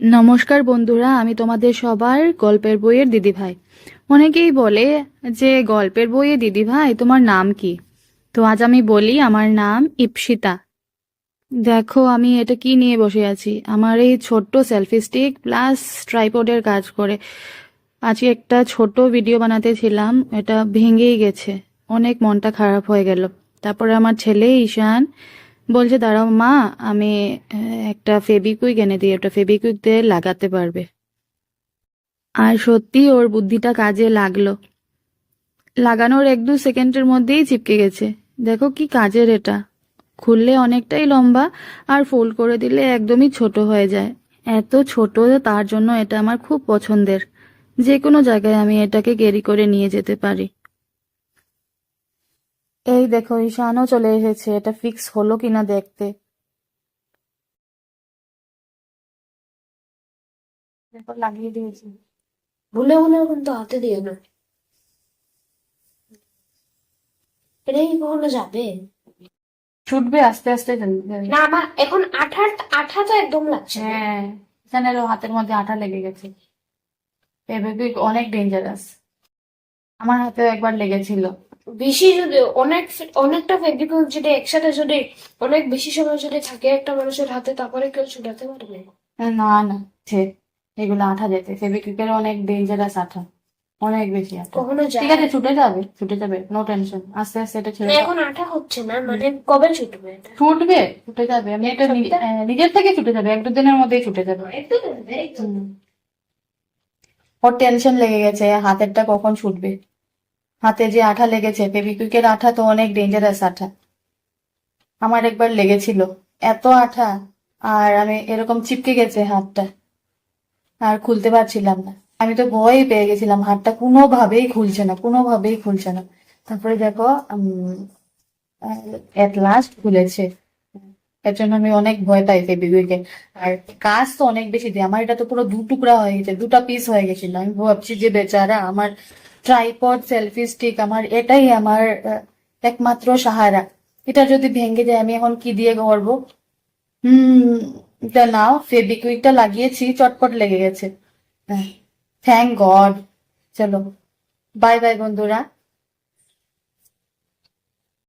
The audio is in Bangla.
নমস্কার বন্ধুরা, আমি তোমাদের সবার গল্পের বইয়ের দিদি ভাই অনেকেই বলে যে, গল্পের বইয়ে দিদি ভাই তোমার নাম কি? তো আজ আমি বলি, আমার নাম ইপসিতা। দেখো, আমি এটা কি নিয়ে বসে আছি? আমার এই ছোট্ট সেলফি স্টিক প্লাস ট্রাইপডের কাজ করে আজকে একটা ছোট ভিডিও বানাতে ছিলাম, এটা ভেঙেই গেছে। অনেক মনটা খারাপ হয়ে গেল। তারপরে আমার ছেলে ঈশান বলছে, দাঁড়াও মা, আমি একটা ফেবিকুইক এনে দিই ওটা ফেবিকুইক দিয়ে লাগাতে পারবে। আর সত্যি ওর বুদ্ধিটা কাজে লাগল। লাগানোর এক দু সেকেন্ডের মধ্যেই চিপকে গেছে। দেখো কি কাজের এটা। খুললে অনেকটাই লম্বা আর ফোল্ড করে দিলে একদমই ছোট হয়ে যায়। এত ছোট তার জন্য এটা আমার খুব পছন্দের। যে কোনো জায়গায় আমি এটাকে ক্যারি করে নিয়ে যেতে পারি। এই দেখো ঈশানও চলে এসেছে এটা ফিক্স হলো কিনা দেখতে। দেখো লাগিয়ে দিয়েছি। ভুলে ভুলে কিন্তু হাতে দিয়ে না। এটা কি কখনো যাবে? ছুটবে আস্তে আস্তে না আমার এখন আঠা আঠা তো একদম লাগছে হ্যাঁ ঈশানেরও হাতের মধ্যে আঠা লেগে গেছে। ফেভিকুইক অনেক ডেঞ্জারাস আমার হাতে একবার লেগেছিল। বেশি যদি অনেক অনেকটা ফেভিকুইক যদি একসাথে যদি অনেক বেশি সময় যদি থাকে একটা মানুষের হাতে তারপরে কেউ ছুটাতে পারবে? না না সে এগুলো আঠা যেতে। ফেভিকুইকের অনেক ডেঞ্জারাস আঠা। অনেক বেশি আঠা। কখনো ঠিক আছে ছুটে যাবে ছুটে যাবে নো টেনশন আস্তে আস্তে এটা ছেড়ে এখন আঠা হচ্ছে না মানে কবে ছুটবে এটা? ছুটবে ছুটে যাবে। আমি এটা হ্যাঁ, নিজের থেকে ছুটে যাবে এক দু দিনের মধ্যেই ছুটে যাবে। ওর টেনশন লেগে গেছে হাতেরটা কখন ছুটবে? হাতে যে আঠা লেগেছে ফেভিকুইকের আঠা তো অনেক ডেঞ্জারাস আঠা। আমার একবার লেগেছিল। এত আঠা, আর আমি এরকম চিপকে গেছে হাতটা। আর খুলতে পারছিলাম না। আমি তো ভয়ই পেয়ে গেছিলাম, হাতটা কোনোভাবেই খুলছে না, কোনোভাবেই খুলছে না। তারপরে দেখো এট লাস্ট খুলেছে। এর জন্য আমি অনেক ভয় পাই ফেবিকুইকে আর কাজ তো অনেক বেশি দেয়। আমার এটা তো পুরো দু টুকরা হয়ে গেছে, দুটা পিস হয়ে গেছিল। আমি ভাবছি যে বেচারা আমার ট্রাইপড সেলফি স্টিক আমার এটাই আমার একমাত্র সাহারা। এটা যদি ভেঙে যায়, আমি এখন কি দিয়ে করব হুম, এটা নাও, ফেবিকুইকটা লাগিয়েছি, চটপট লেগে গেছে। থ্যাংক গড চলো বাই বাই বন্ধুরা।